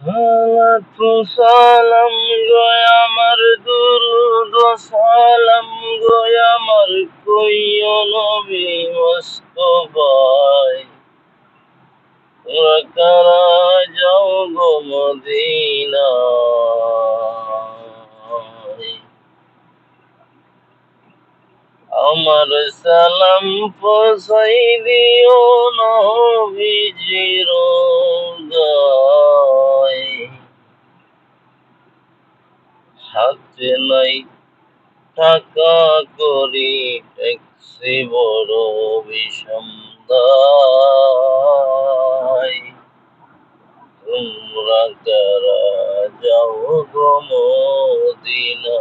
সালাতু সালাম গয় আমার দুরুদ, সালাম গয় আমার কইও নবী মোস্তফায়। তোরা যাও গো আমার সালাম পসাই দিও নাই টাকা করি ট্যাক্সি বড় বিষম দায় তোমরা কারা যাও গো মদিনায়,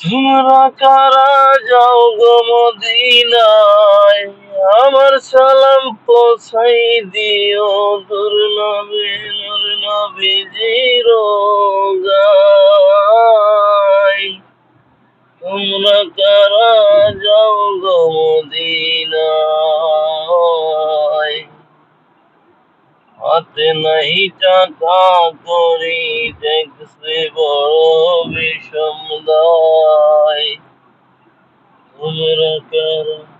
তোমরা কারা যাও গো মদিনায়? আমার সালাম পৌঁছাই দিও দূর নবী, নূর গায় তোমরা কারা যাও গো মদিনায়? হাতে নাহি টাকা করি দেখছে বড় বিষম দায়। তোমরা কারা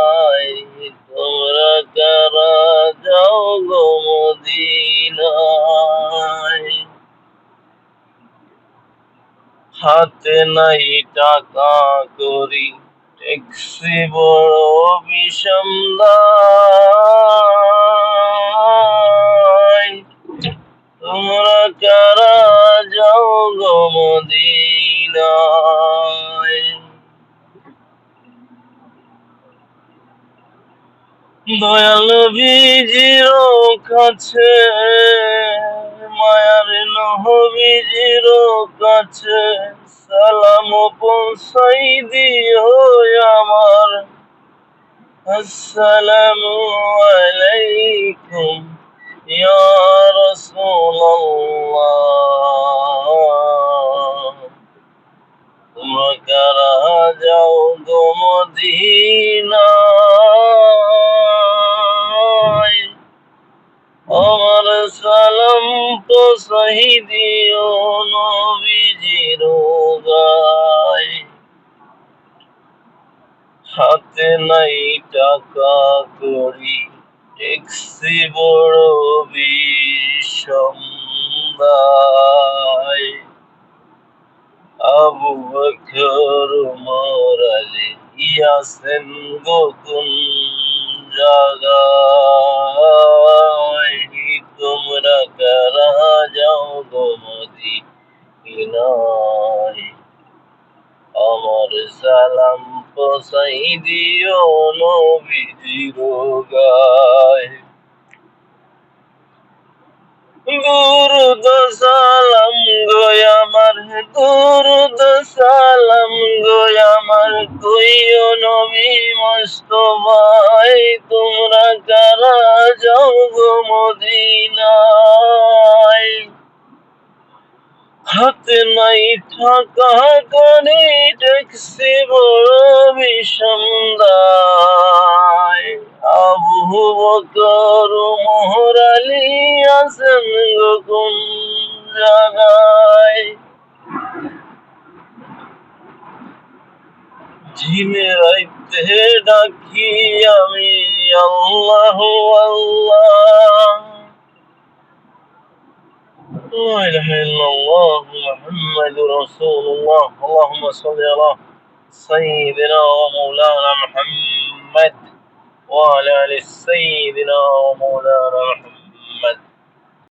হাতে নাই টাকা করি। ট্যাক্সি বড় বিষম তোমরা কারা যাও গো দয়াল বীজির কাছে মায়ার নহবীজির কাছে সালাম পৌঁছাই দিও আমার। আসসালামু আলাইকুম ইয়া রাসূলুল্লাহ। তোমরা কারা যাও গো মদিনায় তো শহীদিও হাতে নাই টাকা করি ট্যাক্সি বড় বিষম দায় আবু বকর উমর ইয়াসেন গোকুন জাগায়? আমার সালাম পসাই দিও নবীজির গায় সালাম গয় আমার, দুরুদ সালাম গয় আমার, কইও নবী মোস্তফাই তোমরা কারা যাও গো মদিনায়? হাতে নাই টাকা করে ট্যাক্সি বড় বিষম দায়। আবু বকর, মোহর আলী আছেন গোকুন জায়গায় রাইতে ডাকি আমি, আল্লাহ আল্লাহ। لا إله إلا الله محمد رسول الله. اللهم صل على سيدنا ومولانا محمد وعلى آل سيدنا ومولانا محمد.